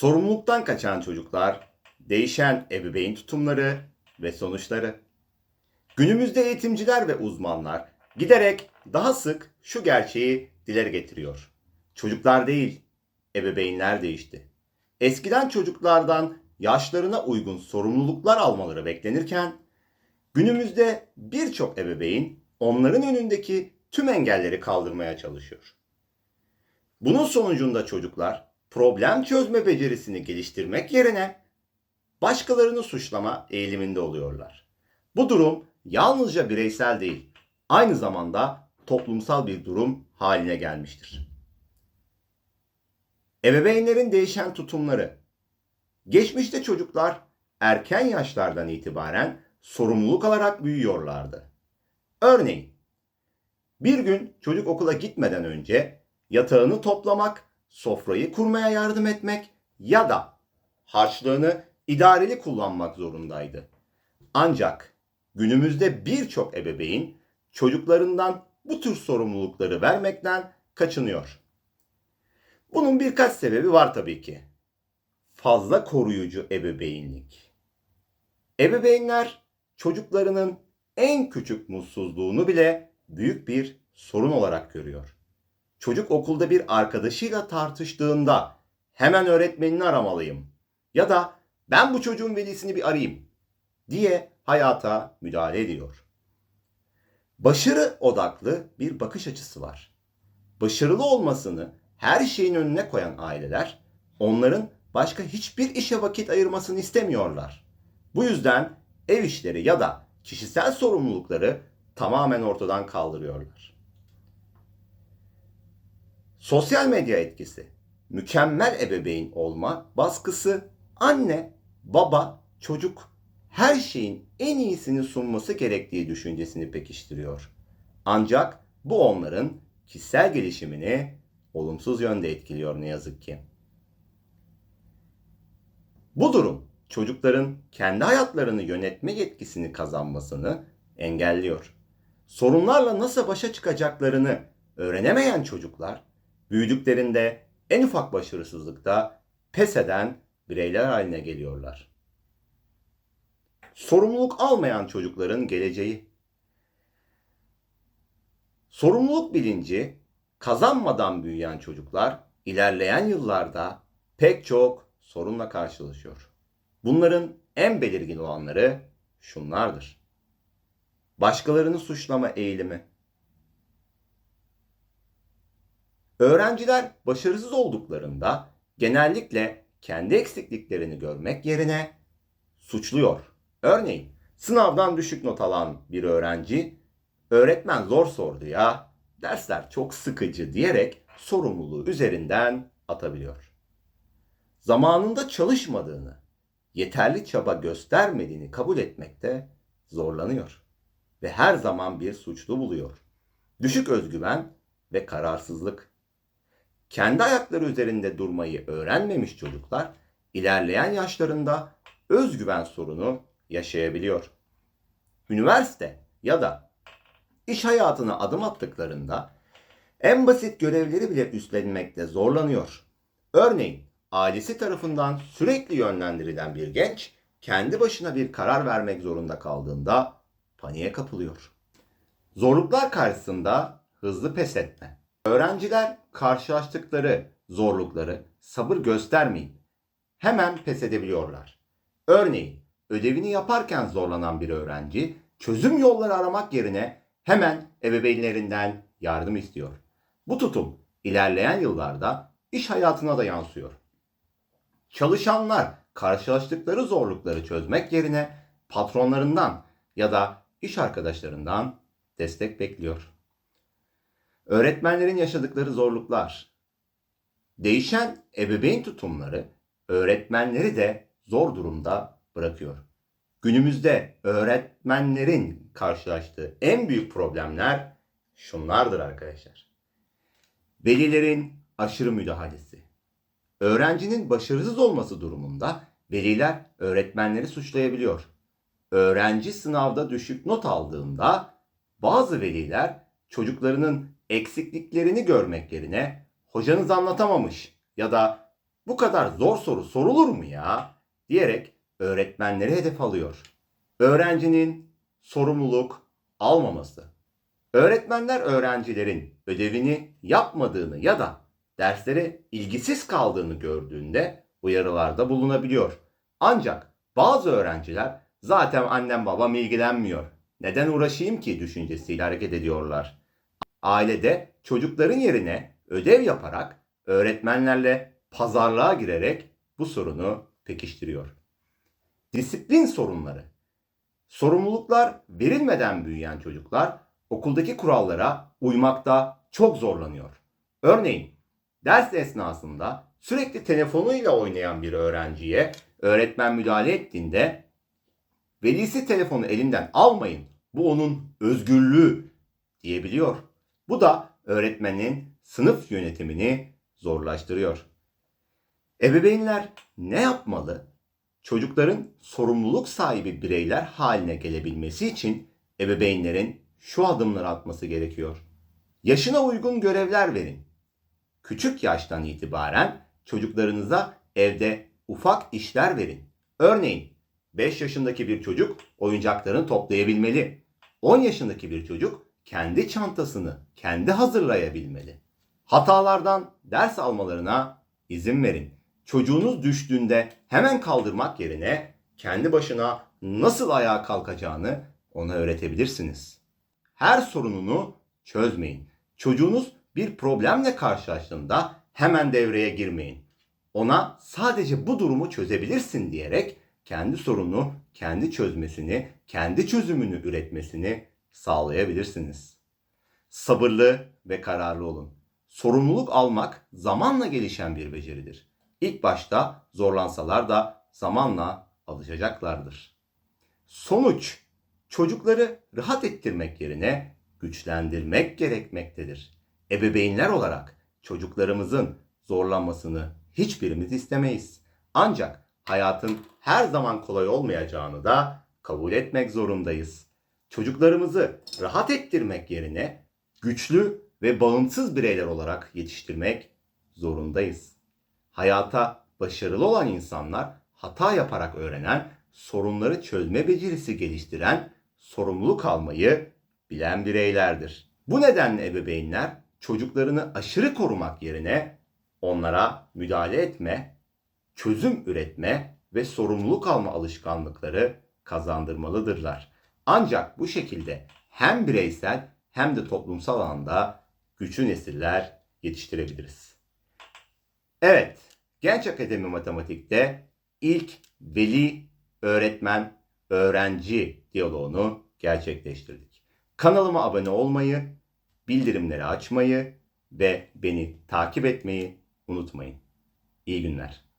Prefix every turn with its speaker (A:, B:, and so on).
A: Sorumluluktan kaçan çocuklar, değişen ebeveyn tutumları ve sonuçları. Günümüzde eğitimciler ve uzmanlar giderek daha sık şu gerçeği dile getiriyor. Çocuklar değil, ebeveynler değişti. Eskiden çocuklardan yaşlarına uygun sorumluluklar almaları beklenirken günümüzde birçok ebeveyn onların önündeki tüm engelleri kaldırmaya çalışıyor. Bunun sonucunda çocuklar problem çözme becerisini geliştirmek yerine başkalarını suçlama eğiliminde oluyorlar. Bu durum yalnızca bireysel değil, aynı zamanda toplumsal bir durum haline gelmiştir. Ebeveynlerin değişen tutumları. Geçmişte çocuklar erken yaşlardan itibaren sorumluluk alarak büyüyorlardı. Örneğin bir gün çocuk okula gitmeden önce yatağını toplamak, sofrayı kurmaya yardım etmek ya da harçlığını idareli kullanmak zorundaydı. Ancak günümüzde birçok ebeveyn çocuklarından bu tür sorumlulukları vermekten kaçınıyor. Bunun birkaç sebebi var tabii ki. Fazla koruyucu ebeveynlik. Ebeveynler çocuklarının en küçük mutsuzluğunu bile büyük bir sorun olarak görüyor. Çocuk okulda bir arkadaşıyla tartıştığında hemen öğretmenini aramalıyım ya da ben bu çocuğun velisini bir arayayım diye hayata müdahale ediyor. Başarı odaklı bir bakış açısı var. Başarılı olmasını her şeyin önüne koyan aileler onların başka hiçbir işe vakit ayırmasını istemiyorlar. Bu yüzden ev işleri ya da kişisel sorumlulukları tamamen ortadan kaldırıyorlar. Sosyal medya etkisi, mükemmel ebeveyn olma baskısı, anne, baba, çocuk her şeyin en iyisini sunması gerektiği düşüncesini pekiştiriyor. Ancak bu onların kişisel gelişimini olumsuz yönde etkiliyor ne yazık ki. Bu durum çocukların kendi hayatlarını yönetme yetkisini kazanmasını engelliyor. Sorunlarla nasıl başa çıkacaklarını öğrenemeyen çocuklar büyüdüklerinde en ufak başarısızlıkta pes eden bireyler haline geliyorlar. Sorumluluk almayan çocukların geleceği. Sorumluluk bilinci kazanmadan büyüyen çocuklar ilerleyen yıllarda pek çok sorunla karşılaşıyor. Bunların en belirgin olanları şunlardır. Başkalarını suçlama eğilimi. Öğrenciler başarısız olduklarında genellikle kendi eksikliklerini görmek yerine suçluyor. Örneğin sınavdan düşük not alan bir öğrenci öğretmen zor sordu ya dersler çok sıkıcı diyerek sorumluluğu üzerinden atabiliyor. Zamanında çalışmadığını, yeterli çaba göstermediğini kabul etmekte zorlanıyor ve her zaman bir suçlu buluyor. Düşük özgüven ve kararsızlık. Kendi ayakları üzerinde durmayı öğrenmemiş çocuklar ilerleyen yaşlarında özgüven sorunu yaşayabiliyor. Üniversite ya da iş hayatına adım attıklarında en basit görevleri bile üstlenmekte zorlanıyor. Örneğin ailesi tarafından sürekli yönlendirilen bir genç kendi başına bir karar vermek zorunda kaldığında paniğe kapılıyor. Zorluklar karşısında hızlı pes etme. Öğrenciler karşılaştıkları zorlukları sabır göstermeyip hemen pes edebiliyorlar. Örneğin ödevini yaparken zorlanan bir öğrenci çözüm yolları aramak yerine hemen ebeveynlerinden yardım istiyor. Bu tutum ilerleyen yıllarda iş hayatına da yansıyor. Çalışanlar karşılaştıkları zorlukları çözmek yerine patronlarından ya da iş arkadaşlarından destek bekliyor. Öğretmenlerin yaşadıkları zorluklar. Değişen ebeveyn tutumları öğretmenleri de zor durumda bırakıyor. Günümüzde öğretmenlerin karşılaştığı en büyük problemler şunlardır arkadaşlar. Velilerin aşırı müdahalesi. Öğrencinin başarısız olması durumunda veliler öğretmenleri suçlayabiliyor. Öğrenci sınavda düşük not aldığında bazı veliler çocuklarının eksikliklerini görmek yerine hocanız anlatamamış ya da Bu kadar zor soru sorulur mu ya? diyerek öğretmenleri hedef alıyor. Öğrencinin sorumluluk almaması. Öğretmenler öğrencilerin ödevini yapmadığını ya da derslere ilgisiz kaldığını gördüğünde uyarılarda bulunabiliyor. Ancak bazı öğrenciler zaten annem babam ilgilenmiyor. Neden uğraşayım ki düşüncesiyle hareket ediyorlar. Ailede çocukların yerine ödev yaparak öğretmenlerle pazarlığa girerek bu sorunu pekiştiriyor. Disiplin sorunları. Sorumluluklar verilmeden büyüyen çocuklar okuldaki kurallara uymakta çok zorlanıyor. Örneğin ders esnasında sürekli telefonuyla oynayan bir öğrenciye öğretmen müdahale ettiğinde velisi telefonu elinden almayın bu onun özgürlüğü diyebiliyor. Bu da öğretmenin sınıf yönetimini zorlaştırıyor. Ebeveynler ne yapmalı? Çocukların sorumluluk sahibi bireyler haline gelebilmesi için ebeveynlerin şu adımları atması gerekiyor. Yaşına uygun görevler verin. Küçük yaştan itibaren çocuklarınıza evde ufak işler verin. Örneğin 5 yaşındaki bir çocuk oyuncaklarını toplayabilmeli. 10 yaşındaki bir çocuk kendi çantasını kendi hazırlayabilmeli. Hatalardan ders almalarına izin verin. Çocuğunuz düştüğünde hemen kaldırmak yerine kendi başına nasıl ayağa kalkacağını ona öğretebilirsiniz. Her sorununu çözmeyin. Çocuğunuz bir problemle karşılaştığında hemen devreye girmeyin. Ona sadece bu durumu çözebilirsin diyerek kendi sorunu, kendi çözmesini, kendi çözümünü üretmesini sağlayabilirsiniz. Sabırlı ve kararlı olun. Sorumluluk almak zamanla gelişen bir beceridir. İlk başta zorlansalar da zamanla alışacaklardır. Sonuç çocukları rahat ettirmek yerine güçlendirmek gerekmektedir. Ebeveynler olarak çocuklarımızın zorlanmasını hiçbirimiz istemeyiz. Ancak hayatın her zaman kolay olmayacağını da kabul etmek zorundayız. Çocuklarımızı rahat ettirmek yerine güçlü ve bağımsız bireyler olarak yetiştirmek zorundayız. Hayata başarılı olan insanlar hata yaparak öğrenen, sorunları çözme becerisi geliştiren, sorumluluk almayı bilen bireylerdir. Bu nedenle ebeveynler çocuklarını aşırı korumak yerine onlara müdahale etme, çözüm üretme ve sorumluluk alma alışkanlıkları kazandırmalıdırlar. Ancak bu şekilde hem bireysel hem de toplumsal alanda güçlü nesiller yetiştirebiliriz. Evet, Genç Akademi Matematik'te ilk veli, öğretmen, öğrenci diyaloğunu gerçekleştirdik. Kanalıma abone olmayı, bildirimleri açmayı ve beni takip etmeyi unutmayın. İyi günler.